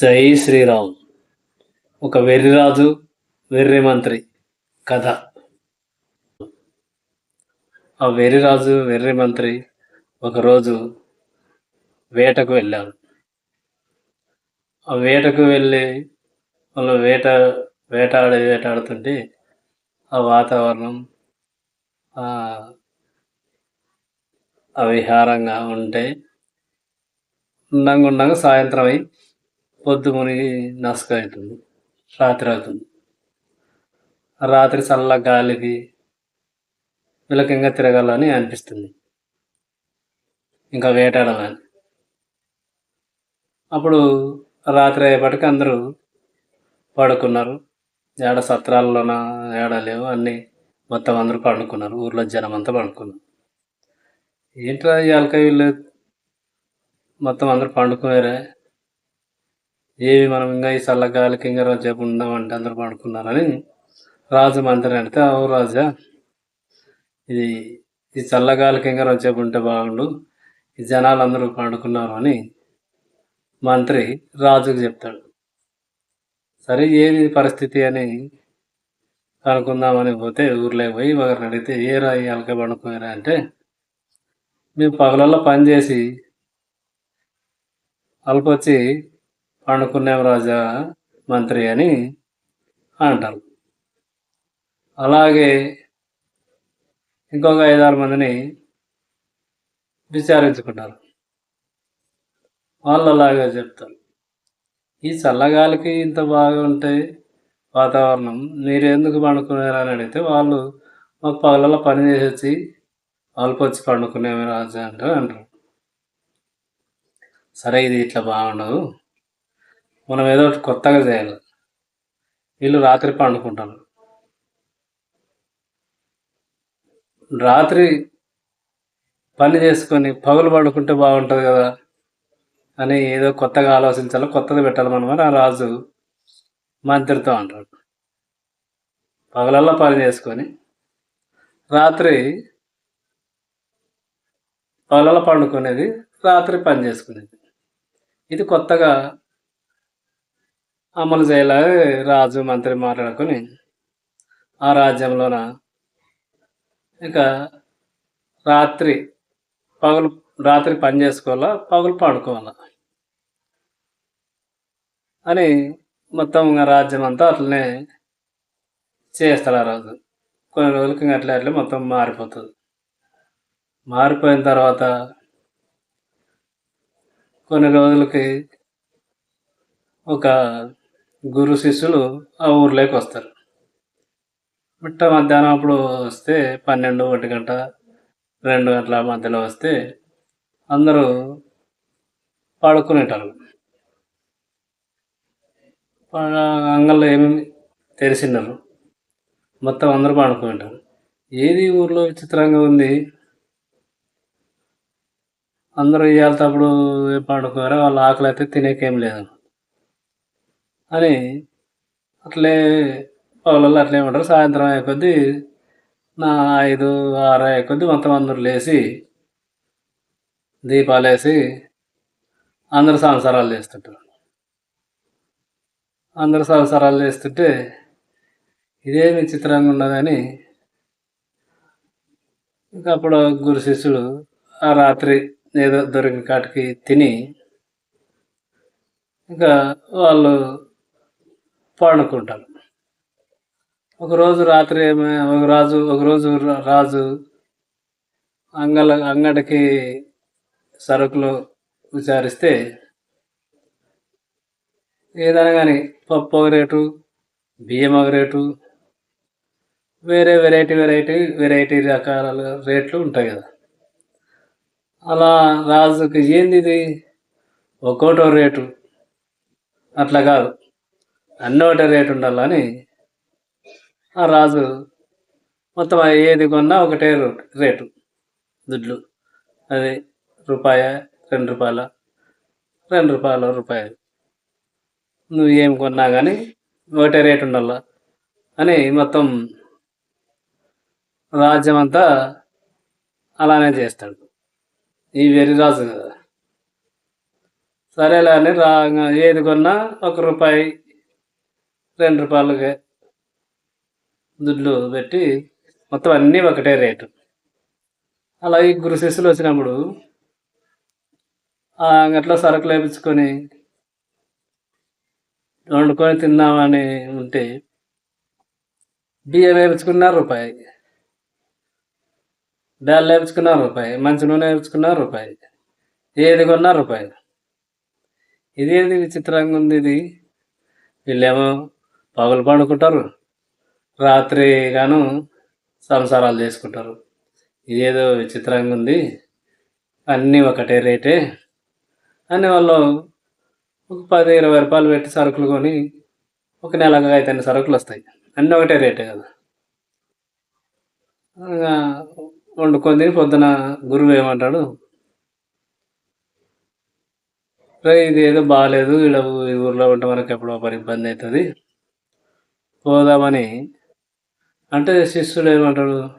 జై శ్రీరామ్. ఒక వెర్రిరాజు వెర్రి మంత్రి కథ. ఆ వెర్రిరాజు వెర్రి మంత్రి ఒకరోజు వేటకు వెళ్ళారు. ఆ వేటకు వెళ్ళి వాళ్ళు వేట వేటాడి వేటాడుతుంటే ఆ వాతావరణం అవిహారంగా ఉంటే ఉండంగా ఉండంగా సాయంత్రం అయి పొద్దు మునిగి నసుక అవుతుంది రాత్రి అవుతుంది రాత్రి చల్ల గాలికి విలకంగా తిరగాలని అనిపిస్తుంది. ఇంకా వేటాడాలని. అప్పుడు రాత్రి అయ్యేపటికి అందరూ పడుకున్నారు. ఏడ సత్రాల్లోన ఏడ లేవు అన్నీ మొత్తం అందరూ పండుకున్నారు. ఊర్లో జనం అంతా పండుకున్నారు. ఏంట్రా ఇవాళ వీళ్ళు మొత్తం అందరూ పండుకున్నారే. ఏవి మనం ఇంకా ఈ చల్లగాలికి ఇంకా రోజేపు ఉందామంటే అందరూ పడుకున్నారని రాజు మంత్రి అడితే ఓ రాజా ఇది ఈ చల్లగాలికి ఇంకా రోజేపు ఉంటే బాగుండు. ఈ జనాలు అందరూ పండుకున్నారు అని మంత్రి రాజుకు చెప్తాడు. సరే ఏది పరిస్థితి అని కనుక్కుందామని పోతే ఊర్లో పోయి ఒకరిని అడిగితే ఏ రా అలక పండుకున్నారా అంటే మేము పగలల్లో పని చేసి అల్పొచ్చి అనుకున్నాం రాజా మంత్రి అని అంటారు. అలాగే ఇంకొక ఐదారు మందిని విచారించుకుంటారు. వాళ్ళు అలాగే చెప్తారు. ఈ చల్లగాలికి ఇంత బాగా ఉంటాయి వాతావరణం మీరు ఎందుకు పండుకున్నారని అడిగితే వాళ్ళు మాకు పగలలో పని చేసి వచ్చి వాళ్ళకి వచ్చి పండుకునేవి రాజా అంటారు అంటారు. సరే ఇది ఇట్లా బాగుండదు. మనం ఏదో ఒకటి కొత్తగా చేయాలి. వీళ్ళు రాత్రి పండుకుంటారు. రాత్రి పని చేసుకొని పగులు పండుకుంటే బాగుంటుంది కదా అని ఏదో కొత్తగా ఆలోచించాలి కొత్తది పెట్టాలి మనం ఆ రాజు మంత్రితో అంటాడు. పగలల్లో పని చేసుకొని రాత్రి పగలలో పండుకునేది రాత్రి పని చేసుకునేది. ఇది కొత్తగా అమలు చేయలా రాజు మంత్రి మాట్లాడుకొని ఆ రాజ్యంలోన ఇక రాత్రి పగలు రాత్రి పని చేసుకోవాలా పగులు పండుకోవాలా? అని మొత్తం రాజ్యం అంతా అట్లనే చేస్తారు ఆ రోజు. కొన్ని రోజులకి అట్లా అట్లా మొత్తం మారిపోతుంది. మారిపోయిన తర్వాత కొన్ని రోజులకి ఒక గురు శిష్యులు ఆ ఊర్లోకి వస్తారు. మిట్ట మధ్యాహ్నం అప్పుడు వస్తే పన్నెండు ఒంటి గంట రెండు గంటల మధ్యలో వస్తే అందరూ పడుకునేటారు అంగల్లో ఏమేమి తెరిచినారు మొత్తం అందరూ పడుకుంటారు ఏది ఊర్లో విచిత్రంగా ఉంది? అందరూ ఇవాళప్పుడు ఏం పండుకోరా వాళ్ళ ఆకలి అయితే తినేకేం లేదు. అని అట్లే పగలలో అట్లే ఉంటారు. సాయంత్రం అయ్యే కొద్దీ నా ఐదు ఆరు అయ్యే కొద్దీ మొత్తం అందరూ లేచి దీపాలు వేసి అందరు సంసారాలు చేస్తుంటారు. అందరు సంసారాలు చేస్తుంటే ఇదేమి విచిత్రంగా ఉన్నదని ఇంకా అప్పుడు గురు శిష్యుడు ఆ రాత్రి ఏదో దొరికిన కాటికి తిని ఇంకా వాళ్ళు పండుకుంటాం ఒకరోజు రాత్రి ఒక రాజు ఒకరోజు రాజు అంగల అంగడికి సరుకులు విచారిస్తే ఏదైనా కానీ పప్పు ఒక రేటు బియ్యం ఒక రేటు వేరే వెరైటీ వెరైటీ వెరైటీ రకాల రేట్లు ఉంటాయి కదా. అలా రాజుకి ఏంది ఇది? ఒక్కోటో రేటు. అట్లా కాదు. అన్నీ ఒకటే రేటు ఉండాలని ఆ రాజు మొత్తం ఏది కొన్నా ఒకటే రేటు. దుడ్లు. అది రూపాయ రెండు రూపాయల రెండు రూపాయల రూపాయలు నువ్వు ఏం కొన్నా కానీ ఒకటే రేటు ఉండాల అని మొత్తం రాజ్యం అంతా అలానే చేస్తాడు. ఈ వెర్రిరాజు కదా. సరేలే అని రా ఏది కొన్నా ఒక రూపాయి రెండు రూపాయలుగా దుడ్లు పెట్టి మొత్తం అన్నీ ఒకటే రేటు. అలా ఈ గురు శిష్యులు వచ్చినప్పుడు ఆ అంగట్లో సరుకులు వేపించుకొని వండుకొని తిందామని ఉంటే బియ్యం వేపించుకున్న రూపాయి బేళ్ళు వేపించుకున్న రూపాయి మంచి నూనె వేపించుకున్న రూపాయి ఏది కొన్నా రూపాయి. ఇదేది విచిత్రంగా ఉంది ఇది? వీళ్ళేమో పగలు పండుకుంటారు రాత్రి గాను సంసారాలు చేసుకుంటారు. ఇదేదో విచిత్రంగా ఉంది. అన్నీ ఒకటే రేటే. అని వాళ్ళు ఒక పది ఇరవై రూపాయలు పెట్టి సరుకులు కొని ఒక నెలగా అయితే అన్ని సరుకులు వస్తాయి. అన్నీ ఒకటే రేటే కదా. వండుకొని తిని పొద్దున గురువు ఏమంటాడు? రే ఇది ఏదో బాగాలేదు ఇలా ఈ ఊర్లో ఉంటే మనకి ఎప్పుడో ఒక ఇబ్బంది అవుతుంది. పోదామని. అంటే శిష్యుడు ఏమంటాడు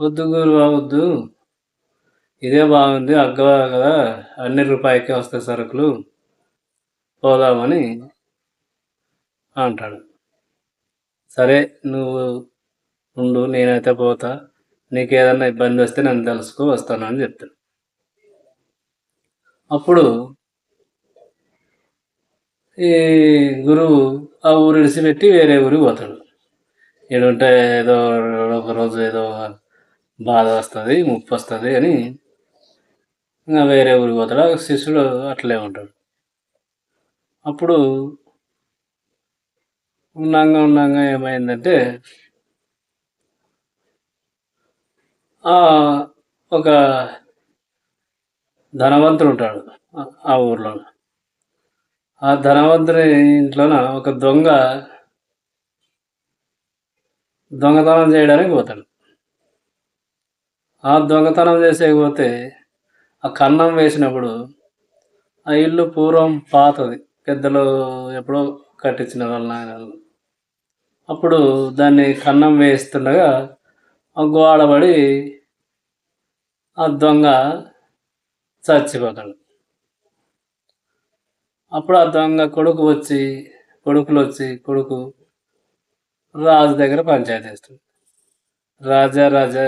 వద్దు గురువు వద్దు. ఇదే బాగుంది అగ్గవా కదా? అన్ని రూపాయికే వస్తాయి సరుకులు. పోదామని అంటాడు. సరే నువ్వు ఉండు నేనైతే పోతా. నీకు ఇబ్బంది వస్తే నన్ను తెలుసుకో వస్తాను అని చెప్తాడు. అప్పుడు ఈ గురువు ఆ ఊరు విడిచిపెట్టి వేరే ఊరికి పోతాడు. ఏడుంటే ఏదో ఒక రోజు ఏదో బాధ వస్తుంది ముప్పు వస్తుంది అని ఇంకా వేరే ఊరికి పోతాడు. ఆ శిష్యుడు అట్లే ఉంటాడు. అప్పుడు ఉన్నాగా ఉన్నాగా ఏమైందంటే ఒక ధనవంతుడు ఉంటాడు ఆ ఊర్లో ఆ ధనవంతుని ఇంట్లోన ఒక దొంగ దొంగతనం చేయడానికి పోతాడు. ఆ దొంగతనం చేసేకపోతే ఆ కన్నం వేసినప్పుడు ఆ ఇల్లు పూర్వం పాతది. పెద్దలు ఎప్పుడో కట్టించిన వాళ్ళ నాయన అప్పుడు దాన్ని కన్నం వేస్తుండగా ఆ గోడబడి ఆ దొంగ చచ్చిపోతాడు. అప్పుడు ఆ దొంగ కొడుకు వచ్చి కొడుకులు వచ్చి కొడుకు రాజు దగ్గర పంచాయతీ చేస్తాడు రాజా రాజా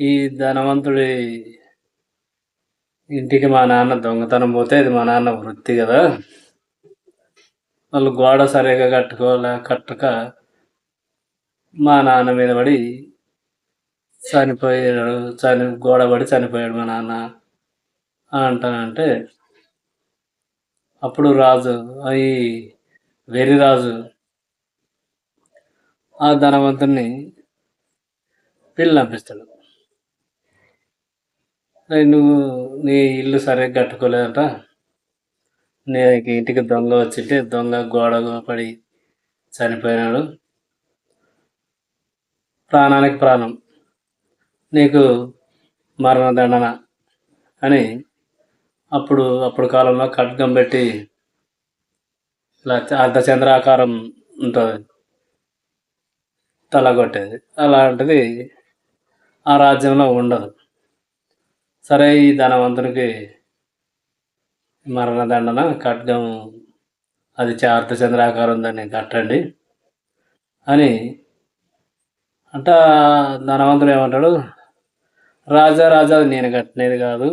ఈ ధనవంతుడి ఇంటికి మా నాన్న దొంగతనం పోతే ఇది మా నాన్న వృత్తి కదా. వాళ్ళు గోడ సరిగా కట్టుకోలే కట్టక మా నాన్న మీద పడి చనిపోయాడు చని గోడ పడి చనిపోయాడు మా నాన్న. అంటానంటే అప్పుడు రాజు ఈ వెర్రి రాజు ఆ ధనవంతుని పిల్లి పంపిస్తాడు నువ్వు నీ ఇల్లు సరిగ్గా కట్టుకోలేదట? నీకు ఇంటికి దొంగ వచ్చింటే దొంగ గోడలో పడి చనిపోయినాడు. ప్రాణానికి ప్రాణం. నీకు మరణదండన అని అప్పుడు అప్పుడు కాలంలో ఖడ్గం పెట్టి ఇలా అర్ధచంద్రాకారం ఉంటుంది. తల కొట్టేది. అలాంటిది ఆ రాజ్యంలో ఉండదు. సరే ఈ ధనవంతునికి మరణదండన ఖడ్గం అది అర్ధచంద్రాకారం దాన్ని కట్టండి అని అంట ధనవంతుడు ఏమంటాడు? రాజా రాజా నేను కట్టినది కాదు.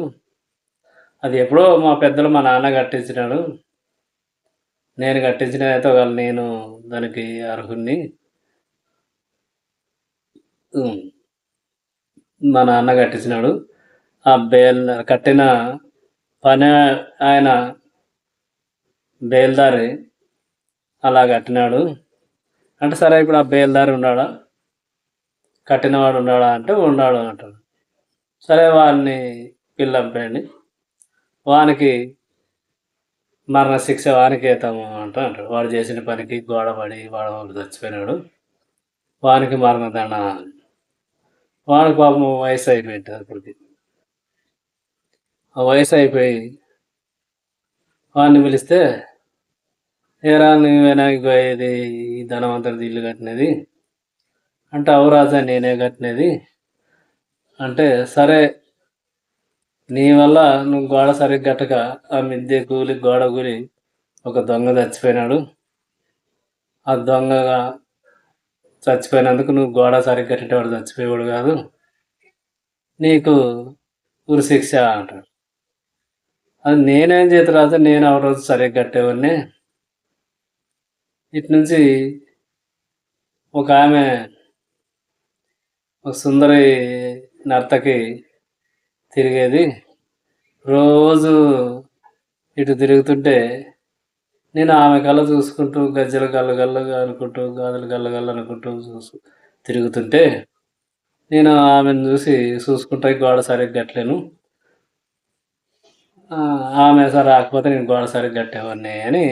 అది ఎప్పుడో మా పెద్దలు మా నాన్న కట్టించినాడు. నేను కట్టించిన అయితే ఒకవేళ నేను దానికి అర్హుణ్ణి మా నాన్న కట్టించినాడు. ఆ బేల్ కట్టిన పని ఆయన బేల్దారి అలా కట్టినాడు. అంటే సరే ఇప్పుడు ఆ బేల్దారి ఉన్నాడా? కట్టినవాడు ఉన్నాడా అంటే ఉన్నాడు అంటాడు. సరే వాడిని పిల్లంపేయండి. వానికి మరణ శిక్ష వానికి వేతాము అంటాడు. వాడు చేసిన పనికి గోడపడి వాడు చచ్చిపోయినాడు. వానికి మరణదండ వానికి పాపం వయసు అయిపోయింది అప్పటికి. ఆ వయసు అయిపోయి వాడిని పిలిస్తే ఏరా నువ్వేనా ఇది ఈ ధనవంతుడిది ఇల్లు కట్టినది. అంటే అవరాజా నేనే కట్టినది. అంటే సరే నీ వల్ల నువ్వు గోడ సరిగ్గా గట్టక ఆ మిద్దె కూలి గోడ కూలి ఒక దొంగ చచ్చిపోయినాడు. ఆ దొంగగా చచ్చిపోయినందుకు నువ్వు గోడ సరిగ్గా కట్టేవాడు చచ్చిపోయేవాడు కాదు. నీకు ఉరి శిక్ష అంటాడు. అది నేనేం చేతి రాదు నేను ఆ రోజు సరిగ్గా కట్టేవాడిని. ఇటు నుంచి ఒక ఆమె ఒక సుందరి నర్తకి తిరిగేది. రోజు ఇటు తిరుగుతుంటే నేను ఆమె కళ్ళ చూసుకుంటూ గజ్జల గల్ల గల్లగా అనుకుంటూ గాజులు గల్ల గల్ల అనుకుంటూ చూసు తిరుగుతుంటే నేను ఆమెను చూసి చూసుకుంటా గోడ సరిగ్గా కట్టలేను. ఆమె సరే రాకపోతే నేను గోడ సరిగ్గా కట్టేవాడిని అని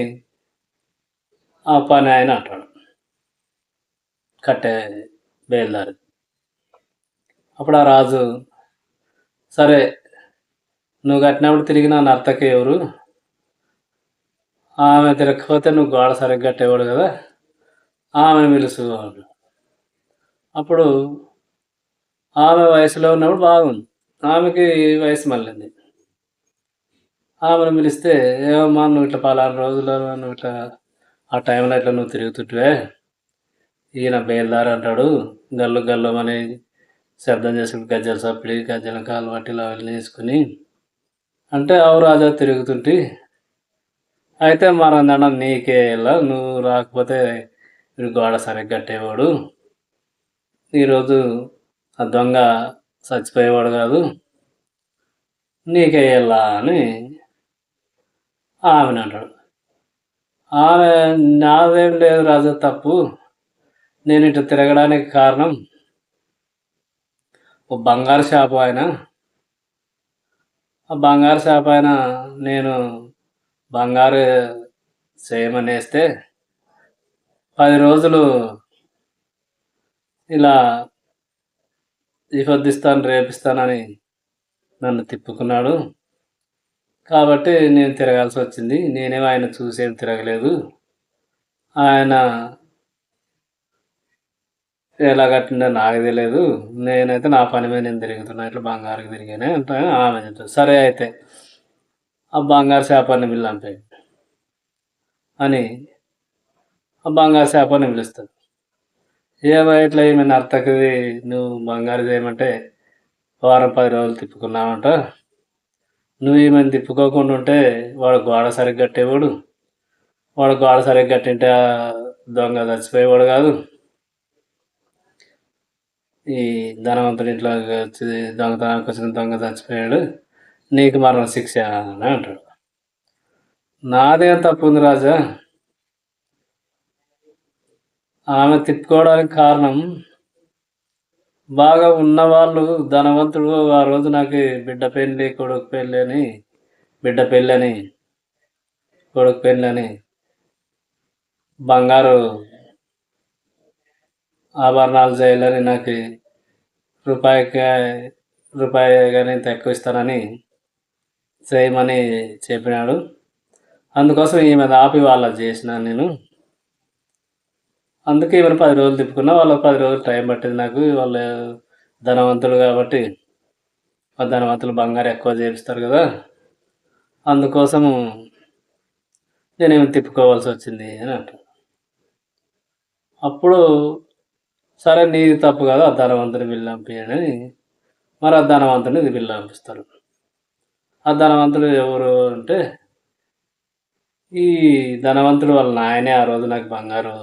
ఆ పని ఆయన అంటాడు. కట్టే బయలుదారి. అప్పుడు ఆ రాజు సరే నువ్వు కట్టినప్పుడు తిరిగిన నర్తక ఎవరు? ఆమె తిరగకపోతే నువ్వు గోడ సరిగ్గా కట్టేవాడు కదా? ఆమె పిలుసు అప్పుడు ఆమె వయసులో ఉన్నప్పుడు బాగుంది. ఆమెకి వయసు మళ్ళీ ఆమెను పిలిస్తే ఏమమ్మా నువ్వు ఇట్లా పలానా రోజుల్లో నువ్వు ఇట్లా ఆ టైంలో ఇట్లా నువ్వు తిరుగుతుంటే ఈయన బయలుదారి అంటాడు గల్లు గల్లు అనేది శబ్దం చేసుకుని గజ్జల సప్పిడి గజ్జల కాలు పట్టిలు అవన్నీ వేసుకుని అంటే అవు రాజా తిరుగుతుంటే అయితే మరందడం నీకే ఇలా నువ్వు రాకపోతే మీరు గోడ సరిగ్గా కట్టేవాడు. ఈరోజు ఆ దొంగ చచ్చిపోయేవాడు కాదు. నీకే ఇలా అని ఆమెను అంటాడు. ఆమె నాదేం లేదు రాజా తప్పు. నేను ఇటు తిరగడానికి కారణం ఓ బంగారు షాపు ఆయన. ఆ బంగారు షాప్ ఆయన నేను బంగారు చేయమని వేస్తే పది రోజులు ఇలా ఇఫొద్దిస్తాను రేపిస్తానని నన్ను తిప్పుకున్నాడు. కాబట్టి నేను తిరగాల్సి వచ్చింది. నేనేమో ఆయన చూసేది తిరగలేదు. ఆయన ఎలా కట్టిందో నాకు తెలియదు నేనైతే నా పని మీద నేను తిరుగుతున్నా ఇట్లా బంగారుకి తిరిగానే అంటే ఆమె చెప్తాను సరే అయితే ఆ బంగారు చేపని పిల్లంపే అని ఆ బంగారు చేపని పిలుస్తాడు ఏమో ఇట్లా ఈమె నర్తకిది నువ్వు బంగారు చేయమంటే వారం పది రోజులు తిప్పుకున్నావంట. నువ్వు ఈమెను తిప్పుకోకుండా ఉంటే వాడు గోడ సరిగ్గా కట్టేవాడు. వాడు గోడ సరిగ్గా కట్టింటే దొంగ చచ్చిపోయేవాడు కాదు. ఈ ధనవంతుడి ఇంట్లో వచ్చి దొంగతనానికి వచ్చిన దొంగ చచ్చిపోయాడు. నీకు మరణ శిక్ష అని అంటాడు. నాదేం తప్పు ఉంది రాజా? ఆమె తిప్పుకోవడానికి కారణం బాగా ఉన్నవాళ్ళు ధనవంతుడు ఆ రోజు నాకు బిడ్డ పెళ్ళి కొడుకు పెళ్ళి అని బిడ్డ పెళ్ళి అని కొడుకు పెళ్ళి అని బంగారు ఆభరణాలు చేయాలని నాకు రూపాయికి రూపాయి కానీ తక్కువ ఇస్తానని చేయమని చెప్పినాడు. అందుకోసం ఈమె ఆపి వాళ్ళ చేసిన నేను. అందుకే ఈమెను పది రోజులు తిప్పుకున్నా. వాళ్ళకి పది రోజులు టైం పట్టింది నాకు. వాళ్ళు ధనవంతులు కాబట్టి ధనవంతులు బంగారు ఎక్కువ చేపిస్తారు కదా. అందుకోసము నేనేమి తిప్పుకోవాల్సి వచ్చింది అని అంటాను అప్పుడు సరే నీది తప్పు కాదు ఆ ధనవంతుని బిల్లు పంపించండి మరి ఆ ధనవంతుని ఇది బిల్లు పంపిస్తారు ఆ ధనవంతుడు ఎవరు అంటే ఈ ధనవంతుడు వాళ్ళ నాయనే ఆ రోజు నాకు బంగారు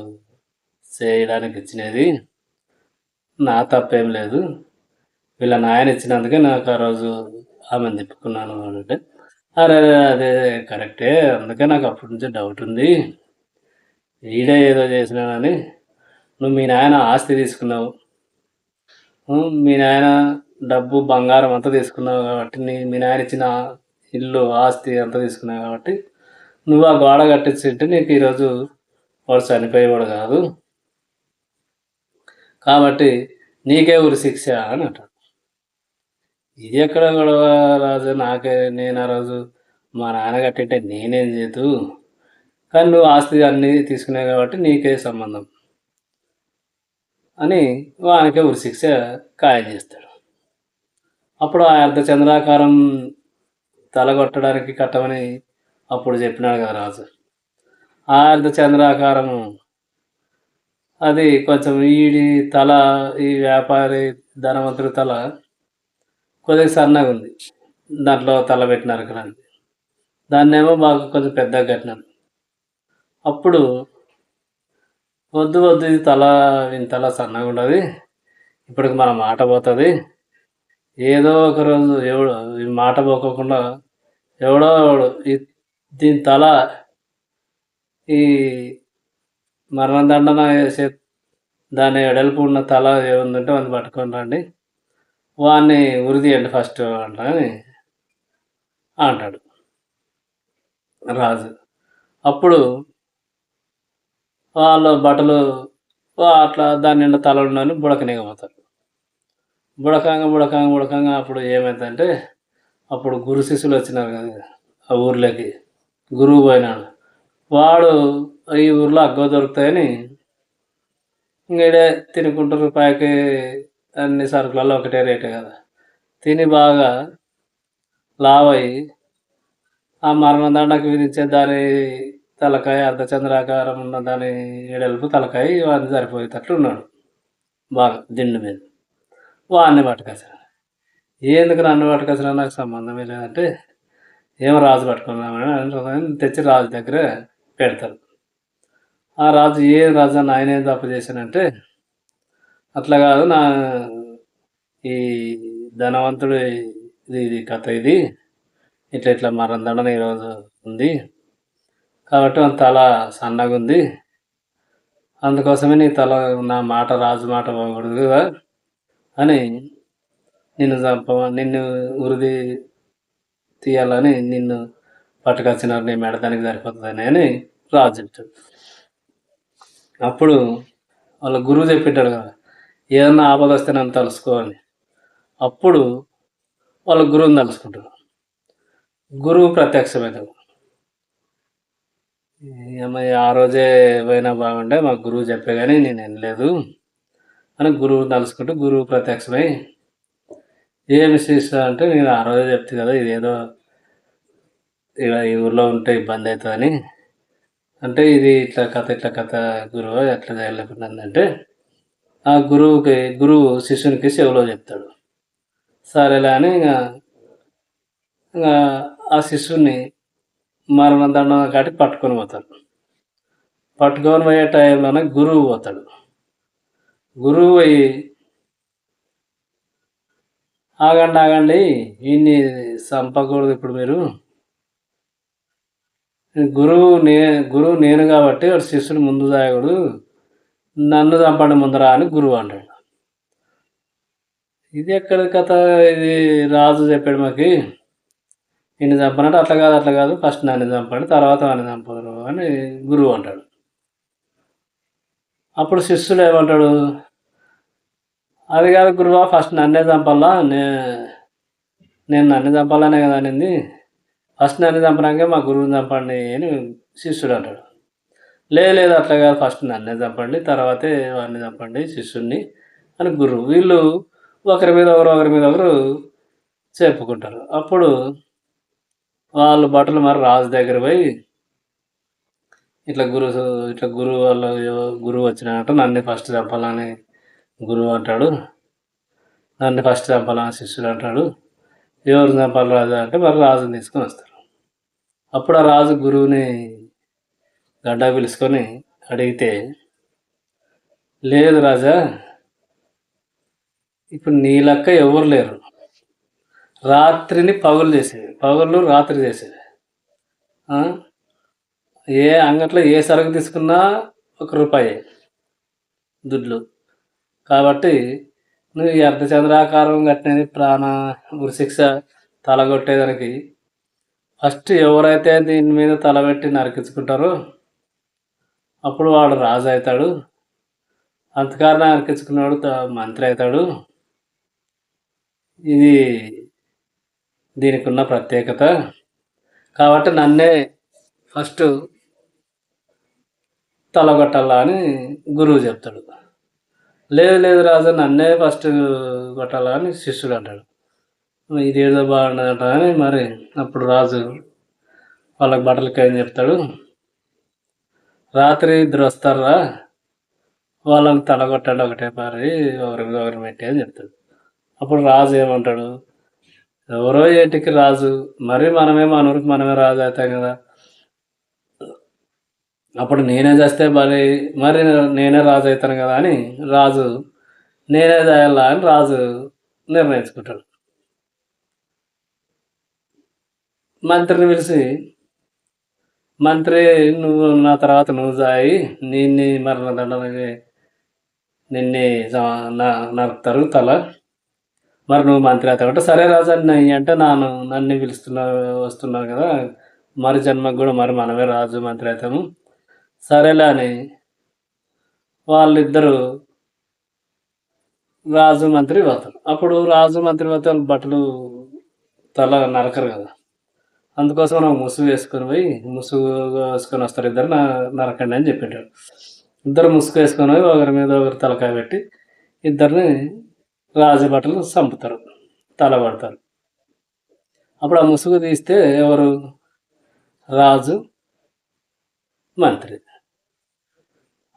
చేయడానికి ఇచ్చినది. నా తప్పేం లేదు. వీళ్ళ నాయన ఇచ్చినందుకే నాకు ఆ రోజు ఆమెను తిప్పుకున్నాను అంటే అరే అదే కరెక్టే. అందుకే నాకు అప్పటి నుంచి డౌట్ ఉంది. ఈడే ఏదో చేసినానని నువ్వు మీ నాయన ఆస్తి తీసుకున్నావు. మీ నాయన డబ్బు బంగారం అంతా తీసుకున్నావు కాబట్టి నీ మీ నాయన ఇచ్చిన ఇల్లు ఆస్తి అంతా తీసుకున్నావు కాబట్టి నువ్వు ఆ గోడ కట్టించుంటే నీకు ఈరోజు వాడు చనిపోయేవాడు కాదు. కాబట్టి నీకే ఊరి శిక్ష అని అంటాడు. ఇది ఎక్కడ గొడవ రాజు? నాకే నేను ఆ రోజు మా నాన్న కట్టింటే నేనేం చేతు కానీ నువ్వు ఆస్తి అన్నీ తీసుకున్నావు కాబట్టి నీకే సంబంధం. అని వానికే ఉరిశిక్ష ఖాయం చేస్తాడు. అప్పుడు ఆ అర్ధ చంద్రాకారం తల కొట్టడానికి కట్టమని అప్పుడు చెప్పినాడు కదా రాజు. ఆ అర్ధ చంద్రాకారము అది కొంచెం ఈడి తల ఈ వ్యాపారి ధనవంతుడి తల కొద్దిగా సన్నగా ఉంది. దాంట్లో తల పెట్టినారు కదా దాన్నేమో బాగా కొంచెం పెద్దగా కట్టినారు. అప్పుడు వద్దు వద్దు ఇది తల వీని తల సన్నగా ఉండదు ఇప్పటికి మన మాట పోతుంది. ఏదో ఒక రోజు ఎవడు ఈ మాట పోకోకుండా ఎవడో ఎవడు ఈ దీని తల ఈ మరణదండన వేసే దాని ఎడల్పు ఉన్న తల ఏముందంటే వాళ్ళు పట్టుకొని రండి. వాడిని ఉరిదీయండి ఫస్ట్ అంటని అంటాడు. రాజు. అప్పుడు వాళ్ళ బట్టలు అట్లా దాని నిండా తల ఉండని బుడకనిగపోతారు బుడకంగా బుడకంగా బుడకంగా అప్పుడు ఏమైందంటే అప్పుడు గురు శిష్యులు వచ్చినారు కదా ఆ ఊర్లోకి. గురువు పోయినాడు. వాడు ఈ ఊర్లో అగ్గ దొరుకుతాయని ఇంకేడే తినుకుంటూ రూపాయికి అన్ని సరుకులలో ఒకటే రేటే కదా. తిని బాగా లావ్ అయ్యి ఆ మరణదండకు విధించే దాని తలకాయ అర్ధచంద్రాకారం ఉన్న దాని ఎడల్పు తలకాయ ఇవన్నీ సరిపోయేటట్లు ఉన్నాడు. బాగా దిండు మీద. వాడిని పట్టుకొచ్చాను ఎందుకు నన్ను పట్టుకొచ్చినా నాకు సంబంధమే లేదంటే ఏం రాజు పట్టుకున్నామని తెచ్చి రాజు దగ్గర పెడతారు ఆ రాజు ఏం రాజు అని ఆయన ఏం తప్పు చేశానంటే అట్లా కాదు నా ఈ ధనవంతుడు ఇది ఇది కథ ఇది. ఇట్లా ఇట్లా మరణం దండన ఈరోజు ఉంది. కాబట్టి మన తల సన్నగా ఉంది. అందుకోసమే నీ తల నా మాట రాజు మాట పోకూడదు కదా అని నిన్ను చంప నిన్ను ఉరిది తీయాలని నిన్ను పట్టుకొచ్చినారు నీ మెడదానికి సరిపోతుందని అని రాజు చెప్తాడు. అప్పుడు వాళ్ళ గురువు చెప్పింటాడు కదా ఏదన్నా ఆపద వస్తే నన్ను తలుసుకోవాలి అప్పుడు వాళ్ళ గురువుని తలుసుకుంటారు గురువు ప్రత్యక్షమవుతాడు ఏమయ్య ఆ రోజే పోయినా బాగుండే. మా గురువు చెప్పే కానీ నేను వినలేదు. అని గురువు తలుసుకుంటూ గురువు ప్రత్యక్షమై ఏమి శిష్య అంటే నేను ఆ రోజే చెప్తే కదా ఇదేదో ఇలా ఈ ఊర్లో ఉంటే ఇబ్బంది అవుతుందని. అంటే ఇది ఇట్లా కథ ఇట్లా కథ గురువు ఎట్లా చేయలేకుందంటే ఆ గురువుకి గురువు శిష్యునికి చెవిలో చెప్తాడు. సరేలే అని ఇంకా ఇంకా ఆ శిష్యుని మరణదండం కాటి పట్టుకొని పోతారు పట్టుకొని పోయే టైంలోనే గురువు పోతాడు. గురువు పోయి ఆగండి ఆగండి ఇన్ని చంపకూడదు ఇప్పుడు మీరు. గురువు నే గురువు నేను కాబట్టి వాడు శిష్యుడు ముందు తాగడు నన్ను చంపండి ముందరా అని గురువు అంటాడు. ఇది ఎక్కడ కథ? ఇది రాజు చెప్పాడు మాకు. నిన్ను చంపనంటే అట్లా కాదు అట్లా కాదు. ఫస్ట్ నన్ను చంపండి తర్వాత వాడిని చంపరు అని గురువు అంటాడు. అప్పుడు శిష్యుడు ఏమంటాడు? అది కాదు గురువా ఫస్ట్ నన్నే చంపాలా? నే నేను నన్ను చంపాలనే కదా అనింది. ఫస్ట్ నన్ను చంపడానికే మా గురువుని చంపండి అని శిష్యుడు అంటాడు. లేదు లేదు అట్లా కాదు. ఫస్ట్ నన్నే చంపండి తర్వాతే వాడిని చంపండి శిష్యుడిని అని గురువు. వీళ్ళు ఒకరి మీద ఒకరు ఒకరి మీద ఒకరు చెప్పుకుంటారు. అప్పుడు వాళ్ళు బట్టలు మరి రాజు దగ్గర పోయి ఇట్లా గురువు ఇట్లా గురువు వాళ్ళు గురువు వచ్చినాక నన్ను ఫస్ట్ చంపాలని గురువు అంటాడు. నన్ను ఫస్ట్ చంపాలని శిష్యుడు అంటాడు. ఎవరు చంపాలి రాజు అంటే మరి రాజుని తీసుకొని వస్తారు. అప్పుడు ఆ రాజు గురువుని గడ్డ పిలుచుకొని అడిగితే లేదు రాజా ఇప్పుడు నీ లెక్క ఎవరు లేరు. రాత్రిని పగులు చేసేది. పగులు రాత్రి చేసేది. ఏ అంగట్లో ఏ సరుకు తీసుకున్నా ఒక రూపాయి దుడ్లు. కాబట్టి నువ్వు ఈ అర్ధచంద్రాకారం కట్టినది ప్రాణ ఉరిశిక్ష తలగొట్టేదానికి ఫస్ట్ ఎవరైతే దీని మీద తలబెట్టి నరికించుకుంటారో అప్పుడు వాడు రాజు అవుతాడు. అంతకారం నరికించుకున్నాడు త- మంత్రి అవుతాడు. ఇది దీనికి ఉన్న ప్రత్యేకత? కాబట్టి నన్నే ఫస్ట్ తలగొట్టాలా అని గురువు చెప్తాడు. లేదు లేదు రాజు నన్నే ఫస్ట్ కొట్టాలా అని శిష్యుడు అంటాడు. ఇదేదో బాగుండదట అని మరి అప్పుడు రాజు వాళ్ళకి బట్టలకి ఏం చెప్తాడు? రాత్రి ఇద్దరు వస్తారా వాళ్ళని తలగొట్టండి ఒకటే పారి ఒకరి ఒకరి పెట్టి అని చెప్తాడు. అప్పుడు రాజు ఏమంటాడు? ఎవరో ఏటికి రాజు. మరి మనమే మన ఊరికి మనమే రాజు అవుతాం కదా. అప్పుడు నేనే చేస్తే మరి మరి నేనే రాజు అవుతాను కదా అని రాజు నేనే చేయాలా అని రాజు నిర్ణయించుకుంటాడు. మంత్రిని పిలిచి మంత్రి నువ్వు నా తర్వాత నువ్వు జాయి నిన్ని మరణ దండనకి నిన్ని నా- నరుకుతారు తల మరి నువ్వు మంత్రి అవుతావు అంటే సరే రాజు అని అంటే నాను నన్ను పిలుస్తున్నా వస్తున్నావు కదా. మరి జన్మకు కూడా మరి మనమే రాజు మంత్రి అవుతాము. సరేలే అని వాళ్ళిద్దరూ రాజు మంత్రి పోతారు అప్పుడు రాజు మంత్రి పోతే వాళ్ళు బట్టలు తల నరకరు కదా. అందుకోసం నాకు ముసుగు వేసుకొని పోయి ముసుగు వేసుకొని వస్తారు ఇద్దరు నా నరకండి అని చెప్పింటాడు ఇద్దరు ముసుగు వేసుకొని పోయి ఒకరి మీద ఒకరు తలకాయ పెట్టి ఇద్దరిని రాజు బట్టలు చంపుతారు తల పడతారు. అప్పుడు ఆ ముసుగు తీస్తే ఎవరు? రాజు మంత్రి.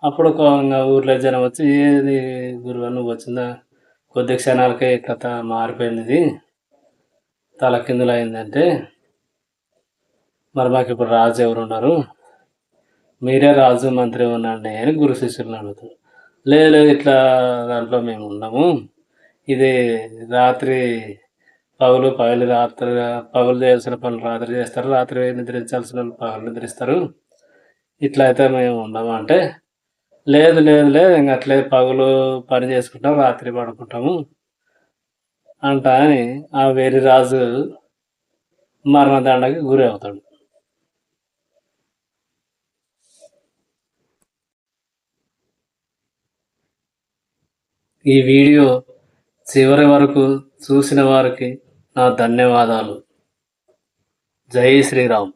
అప్పుడు ఇంకా ఊర్లో జనం వచ్చి ఏది గురువు నువ్వు వచ్చిందా? కొద్ది క్షణాలకే కథ మారిపోయింది ఇది. తల కిందులు అయిందంటే మరి మాకు ఇప్పుడు రాజు ఎవరు ఉన్నారు మీరే రాజు మంత్రి ఉన్నాండి అని గురు శిష్యులను అడుగుతారు. లేదు ఇట్లా దాంట్లో మేము ఉన్నాము ఇది రాత్రి పగులు పగలు రాత్రి పగులు చేయాల్సిన పనులు రాత్రి చేస్తారు. రాత్రి నిద్రించాల్సిన వాళ్ళు పగలు నిద్రిస్తారు. ఇట్లా అయితే మేము ఉండము అంటే లేదు లేదు లేదు ఇంక అట్లే పగులు పని చేసుకుంటాం రాత్రి పడుకుంటాము అంట అని ఆ వేరే రాజు మరణదండకి గురి అవుతాడు. ఈ వీడియో చివరి వరకు చూసిన వారికి నా ధన్యవాదాలు. జై శ్రీరామ్.